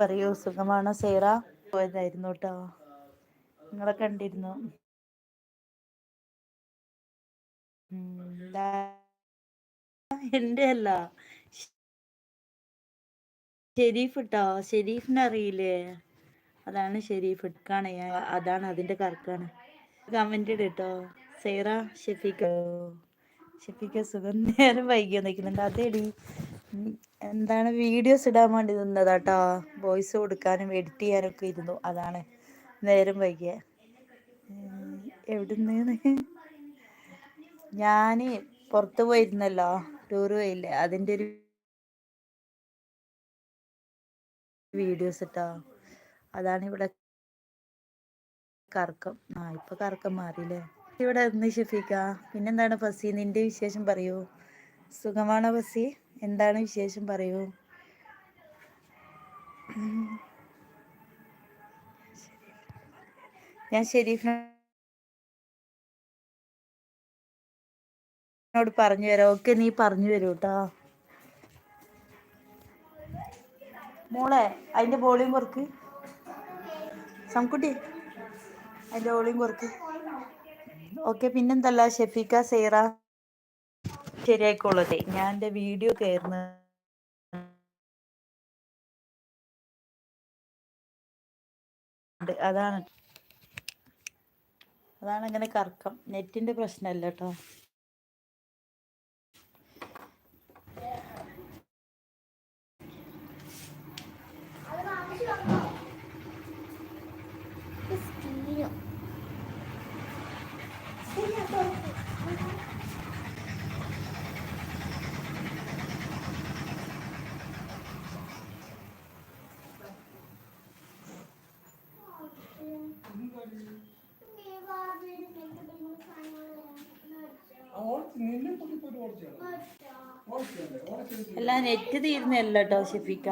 പറയൂ സുഖമാണ് സേറ? പോയതായിരുന്നു കേട്ടോ. നിങ്ങളെ കണ്ടിരുന്നു. എന്റെ അല്ല ഷെരീഫ് ഇട്ടോ ഷെരീഫിനെ അറിയില്ലേ? അതാണ് ഷെരീഫ്. ഇട്ടാണ് അതാണ് അതിന്റെ കറക്കാണ്. കമന്റ് ഇട്ടോ സേറ ഷെഫീക്കോ ഷെഫീക്ക സുഖം നേരം വൈകിയോ നിൽക്കുന്നുണ്ട് അതേടി. എന്താണ് വീഡിയോസ് ഇടാൻ വേണ്ടി നിന്നതാട്ടോ. വോയിസ് കൊടുക്കാനും എഡിറ്റ് ചെയ്യാനൊക്കെ ഇരുന്നു. അതാണ് നേരം വൈകിയ. എവിടുന്ന് ഞാൻ പുറത്തു പോയിരുന്നല്ലോ. ടൂർ പോയില്ലേ. അതിന്റെ ഒരു വീഡിയോസ് ഇട്ടോ. അതാണ് ഇവിടെ കറക്കം. ആ ഇപ്പൊ കറക്കം മാറിയില്ലേ. ഇവിടെ എന്ന് പിന്നെന്താണ് ഫസി? നിന്റെ വിശേഷം പറയൂ. സുഖമാണോ ഫസി? എന്താണ് വിശേഷം? പറയൂ. ഞാൻ ഷെരീഫിനോട് പറഞ്ഞു തരാം. ഓക്കെ നീ പറഞ്ഞു തരൂ കേട്ടോ മോളെ അതിന്റെ വോളിയം കുറക്ക്. സംകുട്ടി അതിന്റെ വോളിയം കുറക്ക്. ഓക്കെ പിന്നെന്തല്ല? ഷെഫീക്ക സേറ ശരിയായിക്കോളട്ടെ ഞാൻ എന്റെ വീഡിയോ കയറുന്ന അതാണ്. അതാണ് അങ്ങനെ കറക്കം. നെറ്റിന്റെ പ്രശ്നമല്ല കേട്ടോ അല്ല നെറ്റ് തീരുന്നല്ല കേട്ടോ ഷിഫിക്ക.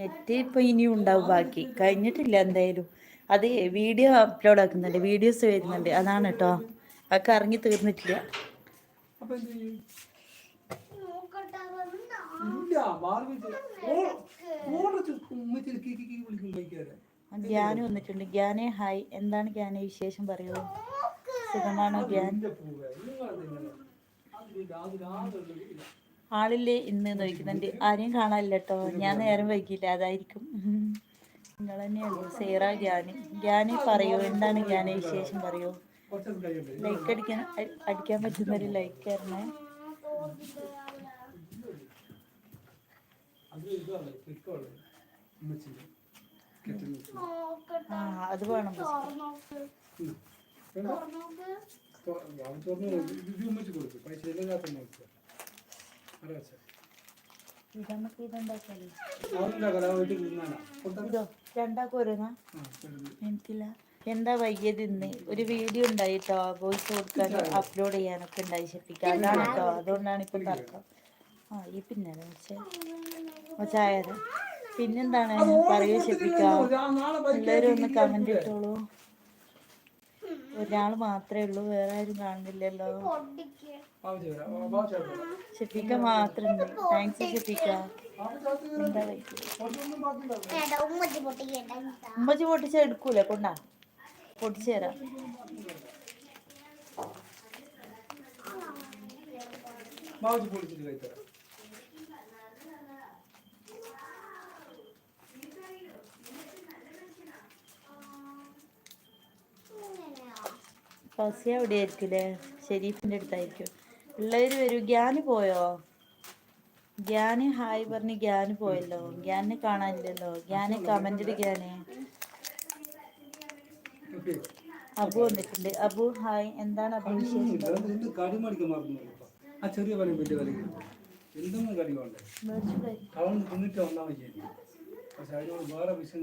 നെറ്റ് ഇപ്പൊ ഇനിയും ഉണ്ടാവും ബാക്കി. കഴിഞ്ഞിട്ടില്ല എന്തായാലും. അത് വീഡിയോ അപ്ലോഡ് ആക്കുന്നുണ്ട്. വീഡിയോസ് വരുന്നുണ്ട്. അതാണ് കേട്ടോ അതൊക്കെ ഇറങ്ങി തീർന്നിട്ടില്ല. ഗ്യാന് വന്നിട്ടുണ്ട്. ഗ്യാനെ ഹായ്. എന്താണ് ഗ്യാനെ വിശേഷം പറയൂ? സുഖമാണോ ഗ്യാൻ? ആളില്ലേ ഇന്ന് നോക്കുന്നുണ്ട് ആരെയും കാണാനില്ല കേട്ടോ. ഞാൻ നേരം വൈകില്ല അതായിരിക്കും. നിങ്ങൾ തന്നെയുള്ളൂ സേറ ഗ്യാനി. ഗ്യാനി പറയോ? എന്താണ് ഗ്യാനി വിശേഷം പറയോ? ലൈക്ക് അടിക്കാൻ അടിക്കാൻ പറ്റുന്ന ഒരു ലൈക്ക് ആ അത് വേണം. എനിക്കില്ല എന്താ വൈകിയത് ഇന്ന്? ഒരു വീഡിയോ ഉണ്ടായി കേട്ടോ വോയിസ് കൊടുക്കാൻ അപ്ലോഡ് ചെയ്യാനൊക്കെ ഉണ്ടായി ശപ്പിക്ക. അതാണ് കേട്ടോ അതുകൊണ്ടാണ് ഇപ്പം തർക്കം. ആ ഈ പിന്നെ ചായ പിന്നെന്താണ്? പറയൂ ശപ്പിക്കാം. എല്ലാവരും ഒന്ന് കമന്റ് ഇട്ടോളൂ. ഒരാൾ മാത്രമേ ഉള്ളൂ വേറെ ആരും കാണുന്നില്ലല്ലോ. ഷെഫീക്ക മാത്രമുണ്ട് താങ്ക്സ് ഷെഫീക്ക. ഉമ്മച്ചി പൊട്ടിച്ച എടുക്കൂല? കൊണ്ടാ. പൊട്ടിച്ചു തരാം പൊളിച്ചിട്ട് കഴിത്തരാം ഫസിയ എവിടെ ആയിരിക്കില്ലേ ഷെരീഫിന്റെ അടുത്തായിരിക്കും. പിള്ളേർ വരൂ. ഗ്യാന് പോയോ? ഗ്യാന് ഹായ് പറഞ്ഞ് ഗ്യാന് പോയല്ലോ. ഗ്യാനെ കാണാനില്ലല്ലോ. ഗ്യാന് കമന്റിൽ ഗ്യാന്. അബു വന്നിട്ടുണ്ട്. അബു ഹായ്. എന്താണ് അബു പക്ഷെ അതിനോട് വേറെ വിഷയം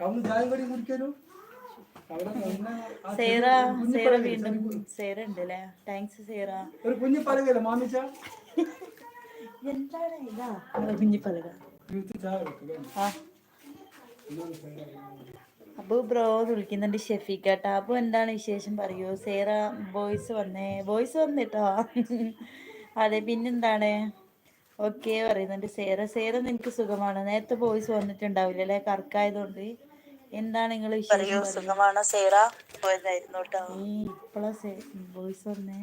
നമുക്ക് ചായം കടി കുടിക്കാനോ? സേറ സേറ വീണ്ടും സേറ ഉണ്ട് അല്ലേ താങ്ക്സ് സേറ. ഒരു കുഞ്ഞു പലകല്ലേ മാമിച്ച? എന്താണ് ഇതാ? കുഞ്ഞു പലക അബു ബ്രോ വിളിക്കുന്നുണ്ട് ഷെഫീഖ് കേട്ടോ അബു എന്താണ് വിശേഷം പറയൂ? സേറ ബോയ്സ് വന്നേ. ബോയ്സ് വന്നിട്ടോ? അതെ പിന്നെന്താണ്? ഓക്കെ പറയുന്നുണ്ട് സേറ. സേറ നിനക്ക് സുഖമാണ്? നേരത്തെ വോയിസ് വന്നിട്ടുണ്ടാവില്ല അല്ലെ കറക്കായതുകൊണ്ട്. എന്താണ് നിങ്ങൾ പറയൂ സുഖമാണോ? സേറ? പോയതായിരുന്നു കേട്ടോ. ഇപ്പോഴാ വോയിസ് വന്നേ.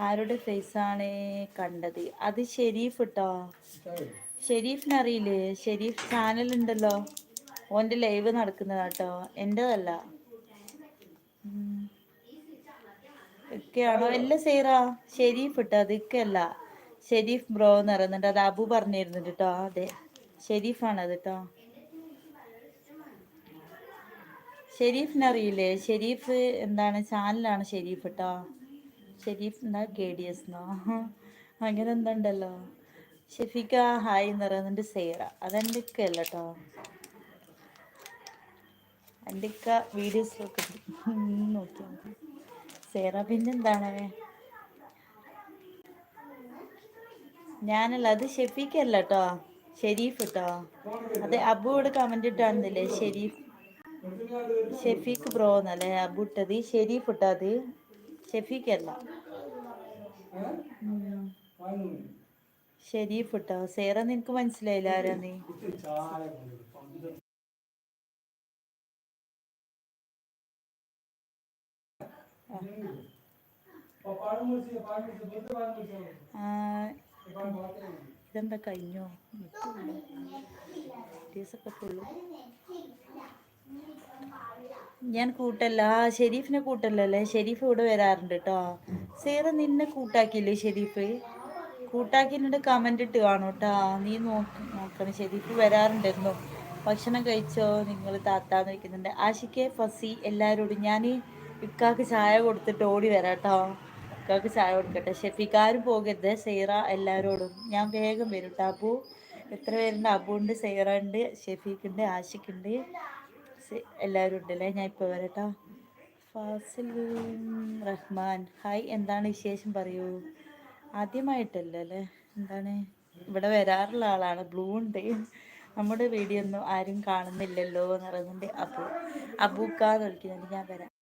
ആരുടെ ഫേസ് ആണ് കണ്ടത്? അത് ഷെരീഫ് കേട്ടോ ഷെരീഫിന് അറിയില്ലേ? ഷെരീഫ് ചാനൽ ഉണ്ടല്ലോ. ഓന്റെ ലൈവ് നടക്കുന്നതാട്ടോ. എന്റേതല്ല. ഒക്കെയാണോ അല്ല സേറ. ഷെരീഫ് ഇട്ടോ അതൊക്കെയല്ല ഷെരീഫ് ബ്രോ എന്ന് പറയുന്നുണ്ട്. അത് അബു പറഞ്ഞിരുന്നുണ്ട് കേട്ടോ. അതെ. ഷെരീഫാണത് അത് കേട്ടോ. ഷെരീഫിനെ അറിയില്ലേ? ഷെരീഫ് എന്താണ്? ചാനലാണ് ഷെരീഫ് കേട്ടോ ഷെരീഫ് എന്താ? കെ ഡി എസ് എന്നോ അങ്ങനെ എന്തുണ്ടല്ലോ? ഷെഫിക്ക ഹായ് എന്ന് പറയുന്നുണ്ട് സേറ. അതെന്റെ അല്ല കേട്ടോ എന്റെ ഒക്കെ വീഡിയോസിലൊക്കെ മതി സേറ പിന്നെന്താണ് ഞാനല്ല അത് ഷെഫിക്കല്ല കേട്ടോ ഷെരീഫ് കേട്ടോ അതെ അബുവോട് കമന്റ് ഇട്ടാണെന്നില്ലേ ഷെരീഫ്. ഷെഫീഖ് ബ്രോ എന്നല്ലേ? അബുട്ടത് ഷെരീഫ് ഇട്ടത്. അല്ല ഷെരീഫ് ഇട്ടോ? സേറ നിനക്ക് മനസ്സിലായില്ല ആരാ നീ ഇതെന്താ കഴിഞ്ഞോ? ഞാൻ കൂട്ടല്ല. ആ ഷെരീഫിനെ കൂട്ടല്ലല്ലേ? ഷെരീഫ് ഇവിടെ വരാറുണ്ട് കേട്ടോ സേറ നിന്നെ കൂട്ടാക്കിയില്ലേ ഷെരീഫ്? കൂട്ടാക്കിയിട്ട് കമന്റ് ഇട്ട് കാണും കേട്ടോ നീ നോക്ക് നോക്കണം. ഷെരീഫ് വരാറുണ്ടായിരുന്നു. ഭക്ഷണം കഴിച്ചോ? നിങ്ങൾ താത്താന്ന് വെക്കുന്നുണ്ട് ആഷിക്കെ ഫസി എല്ലാവരോടും ഞാൻ ഇക്കാക്ക് ചായ കൊടുത്തിട്ട് ഓടി വരാം കേട്ടോ ഇക്കാക്ക് ചായ കൊടുക്കട്ടെ. ഷെഫിക്കാരും പോകരുത്. സീറ എല്ലാവരോടും. ഞാൻ വേഗം വരും കേട്ടോ അബു എത്ര പേരുണ്ട്? അബു ഉണ്ട് സൈറ ഉണ്ട് ഷെഫീഖുണ്ട് എല്ലാവരും ഉണ്ടല്ലേ? ഞാൻ ഇപ്പോൾ വരട്ടോ. ഫാസിൽ റഹ്മാൻ. ഹായ് എന്താണ് വിശേഷം പറയൂ? ആദ്യമായിട്ടല്ലേ എന്താണ്? ഇവിടെ വരാറുള്ള ആളാണ്. ബ്ലൂ ഉണ്ട്. നമ്മുടെ വീഡിയോ ഒന്നും ആരും കാണുന്നില്ലല്ലോ എന്ന് പറയുന്നുണ്ട് അബു. അബൂക്കാന്ന് വിളിക്കുന്നുണ്ട്. ഞാൻ വരാം.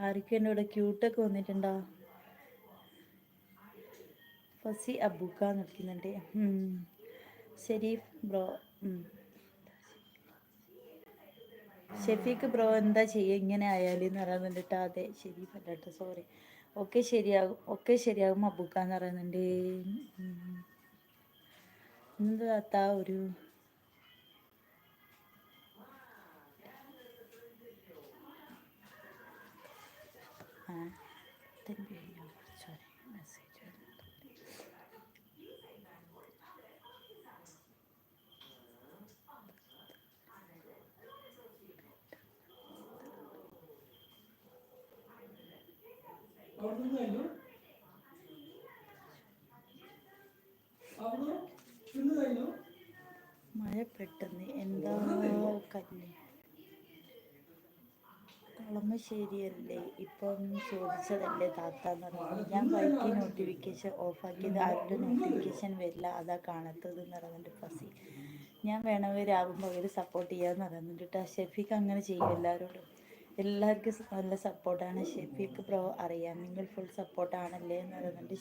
ആർക്കും എന്റെ ഇവിടെ ക്യൂട്ടൊക്കെ വന്നിട്ടുണ്ടോ? ഫസി അബൂക്ക നിൽക്കുന്നുണ്ട്. ഷെരീഫ് ബ്രോ. ഷെഫീക്ക് ബ്രോ എന്താ ചെയ്യുക ഇങ്ങനെ ആയാലും എന്ന് പറയുന്നുണ്ട് കേട്ടോ അതെ ഷെരീഫ് അല്ല കേട്ടോ സോറി ഒക്കെ ശരിയാകും ഒക്കെ ശരിയാകും അബുക്കാന്ന് പറയുന്നുണ്ട്. എന്ത് ഒരു ആ തന്നെ സോറി മെസ്സേജ് അവിടുന്ന് കഴിഞ്ഞു അവിടുന്ന് ഇന്ന് കഴിഞ്ഞു? മഴ പെട്ടെന്ന്. എന്താ കല്ല് കളമശ്ശേരിയല്ലേ ഇപ്പം ചോദിച്ചതല്ലേ താത്ത എന്ന് പറഞ്ഞു. ഞാൻ വൈക്കി നോട്ടിഫിക്കേഷൻ ഓഫാക്കിയത് ആരുടെ നോട്ടിഫിക്കേഷൻ വരില്ല. അതാ കാണാത്തത് എന്ന് പറഞ്ഞിട്ട് ഫസി. ഞാൻ വേണമെങ്കിൽ രാവും പകൽ സപ്പോർട്ട് ചെയ്യാന്ന് പറഞ്ഞിട്ട് ഷെഫിക്ക് അങ്ങനെ ചെയ്യും എല്ലാവരോടും എല്ലാവർക്കും നല്ല സപ്പോർട്ടാണ് ഷെഫിക്ക് പ്രോ അറിയാം. നിങ്ങൾ ഫുൾ സപ്പോർട്ടാണല്ലേ എന്ന് പറയുന്നുണ്ട്